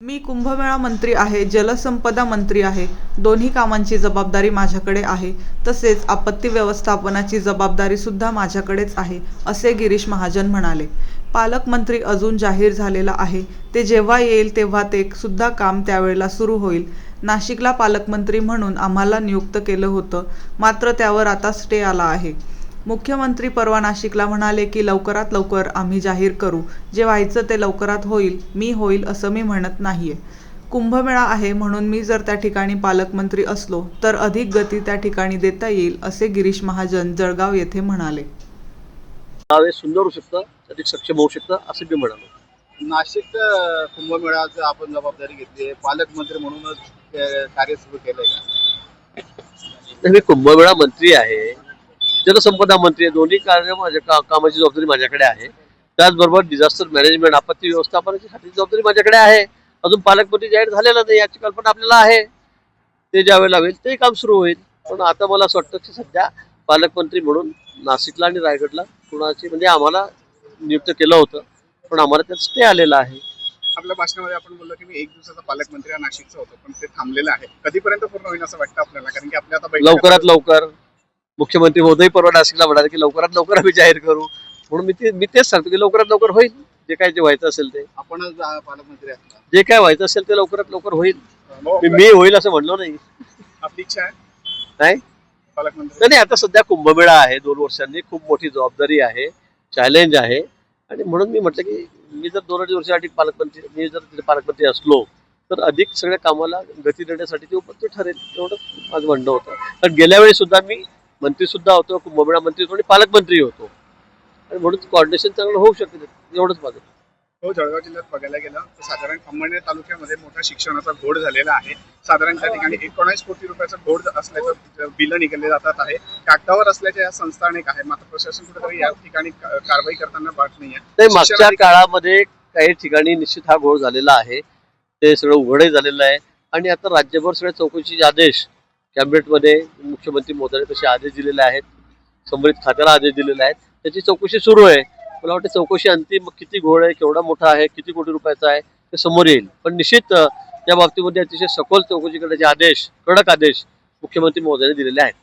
मी कुंभमेळा मंत्री आहे जलसंपदा मंत्री आहे. दोन्ही कामांची जबाबदारी माझ्याकडे आहे. तसेच आपत्ती व्यवस्थापनाची जबाबदारीसुद्धा माझ्याकडेच आहे असे गिरीश महाजन म्हणाले. पालकमंत्री अजून जाहीर झालेला आहे. ते जेव्हा येईल तेव्हा ते सुद्धा काम त्यावेळेला सुरू होईल. नाशिकला पालकमंत्री म्हणून आम्हाला नियुक्त केलं होतं. मात्र त्यावर आता स्टे आला आहे. मुख्यमंत्री परवा नाशिकला म्हणाले की लवकरात लवकर आम्ही जाहीर करू. जे व्हायचं ते लवकरात होईल मी होईल असं मी म्हणत नाहीये. कुंभमेळा आहे म्हणून मी जर त्या ठिकाणी पालकमंत्री असलो तर अधिक गती त्या ठिकाणी देता येईल असे गिरीश महाजन जळगाव येथे म्हणाले. गाव हे सुंदर होऊ शकतं अधिक सक्षम होऊ शकतं असं मी म्हणालो. नाशिक कुंभमेळ्याचं आपण जबाबदारी घेतली आहे. पालकमंत्री म्हणूनच कार्य सुरू केलंय का? मी कुंभमेळा मंत्री आहे. जलसंपदा मंत्री आहे दोन्ही कार्य माझ्या का कामाची जबाबदारी माझ्याकडे आहे. त्याचबरोबर डिझास्टर मॅनेजमेंट आपत्ती व्यवस्थापनाची साठी जबाबदारी माझ्याकडे आहे. अजून पालकमंत्री जाहीर झालेला नाही याची कल्पना आपल्याला आहे. ते ज्यावेळेला होईल ते काम सुरू होईल. पण आता मला असं वाटतं की सध्या पालकमंत्री म्हणून नाशिकला आणि रायगडला कुणाची म्हणजे आम्हाला नियुक्त केलं होतं पण आम्हाला त्यात स्टे आलेला आहे. आपल्या भाषणामध्ये आपण बोललो की मी एक दिवसाचा पालकमंत्री हा नाशिकचा होतो पण ते थांबलेलं आहे. कधीपर्यंत पूर्ण होईल असं वाटतं आपल्याला? कारण की आपल्या आता लवकरात लवकर. मुख्यमंत्री महोदय परवा नाशिकला म्हणाले की लवकरात लवकर आम्ही जाहीर करू. म्हणून मी ते मी तेच सांगतो की लवकरात लवकर होईल. जे काय जे व्हायचं असेल ते. आपणच आ, पालकमंत्री असणार जे काय व्हायचं असेल ते लवकरात लवकर होईल. हो, मी मी होईल असं म्हणलो नाही. आपली इच्छा आहे? नाही? पालकमंत्री. नाही, नाही आता सध्या कुंभमेळा आहे. दोन वर्षांनी खूप मोठी जबाबदारी आहे. चॅलेंज आहे. आणि म्हणून मी म्हटलं की मी जर दोन अडीच वर्षासाठी पालकमंत्री मी जर तिथे पालकमंत्री असलो तर अधिक सगळ्या कामाला गती देण्यासाठी ते उपयुक्त ठरेल. एवढं माझं म्हणणं होतं. कारण गेल्या वेळी सुद्धा मी मंत्री सुद्धा होतो कुंभमेळा मंत्री होतो आणि पालकमंत्री होतो. आणि म्हणून कॉर्डिनेशन चांगलं होऊ शकते एवढंच माझं. हो जळगाव जिल्ह्यात बघायला गेलं तर साधारण अंमळनेर तालुक्यामध्ये मोठा शिक्षणाचा घोड झालेला आहे. साधारण त्या ठिकाणी एकोणीस कोटी रुपयाचा घोड असल्याचं बिलं निघाले जातात आहे. कागदावर असल्याच्या या संस्था अनेक आहे मात्र प्रशासन कुठेतरी या ठिकाणी कारवाई करताना नाहीये नाही मागच्या शिक्षणाधिकारी- काळामध्ये काही ठिकाणी निश्चित हा घोळ झालेला आहे. ते सगळं उघडही झालेलं आहे. आणि आता राज्यभर सगळ्या चौकशीचे आदेश कॅबिनेटमध्ये मुख्यमंत्री महोदयाने तसे आदेश दिलेले आहेत. संबंधित खात्याला आदेश दिलेले आहेत. त्याची चौकशी सुरू आहे. मला वाटतं चौकशी अंतिम किती घोळ आहे केवढा मोठा आहे किती कोटी रुपयाचा आहे ते समोर येईल. पण निश्चित या बाबतीमध्ये अतिशय सखोल चौकशी करण्याचे आदेश कडक आदेश मुख्यमंत्री महोदयाने दिलेले आहेत.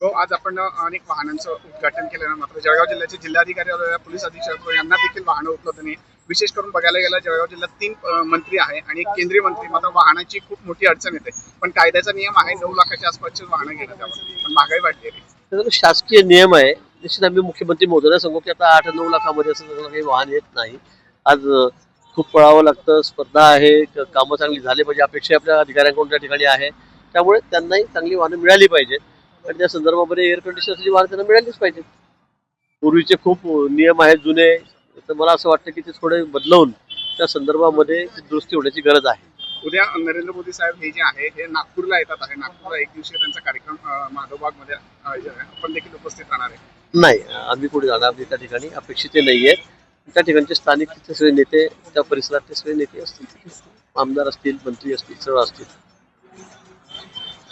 हो, आज आपण अनेक वाहनांचं उद्घाटन केलं. मात्र जळगाव जिल्ह्याचे जिल्हाधिकारी पोलीस अधीक्षक यांना देखील वाहनं उपलब्ध नाही विशेष करून बघायला गेलं जळगाव जिल्ह्यात तीन मंत्री आहे आणि एक केंद्रीय मंत्री. मात्र वाहनाची खूप मोठी अडचण येते. पण कायद्याचा नियम आहे नऊ लाखाच्या आसपासची वाहनं घेणं त्यावर. पण महागाई वाढली त्याचा शासकीय नियम आहे निश्चित आम्ही मुख्यमंत्री महोदयाला सांगू की आता आठ नऊ लाखामध्ये असं काही वाहन येत नाही. आज खूप पळावं लागतं स्पर्धा आहे कामं चांगली झाली पाहिजे अपेक्षा आपल्या अधिकाऱ्यांकडून त्या ठिकाणी आहे. त्यामुळे त्यांनाही चांगली वाहनं मिळाली पाहिजेत. आणि त्या संदर्भामध्ये एअर कंडिशनची वाहनं त्यांना मिळालीच पाहिजेत. पूर्वीचे खूप नियम आहेत जुने तर मला असं वाटतं की ते थोडे बदलवून त्या संदर्भामध्ये दुरुस्ती होण्याची गरज आहे. उद्या नरेंद्र मोदी साहेब हे जे आहे हे नागपूरला येतात आहे. नागपूरला एक दिवशी त्यांचा कार्यक्रम अ, माधवबागमध्ये आयोजन आहे आपण देखील उपस्थित राहणार आहे. नाही आम्ही कुठे जाणार नाही त्या ठिकाणी. अपेक्षित नाही आहे त्या ठिकाणचे स्थानिक सगळे नेते त्या परिसरातले सगळे नेते असतील. आमदार असतील मंत्री असतील सर्व असतील.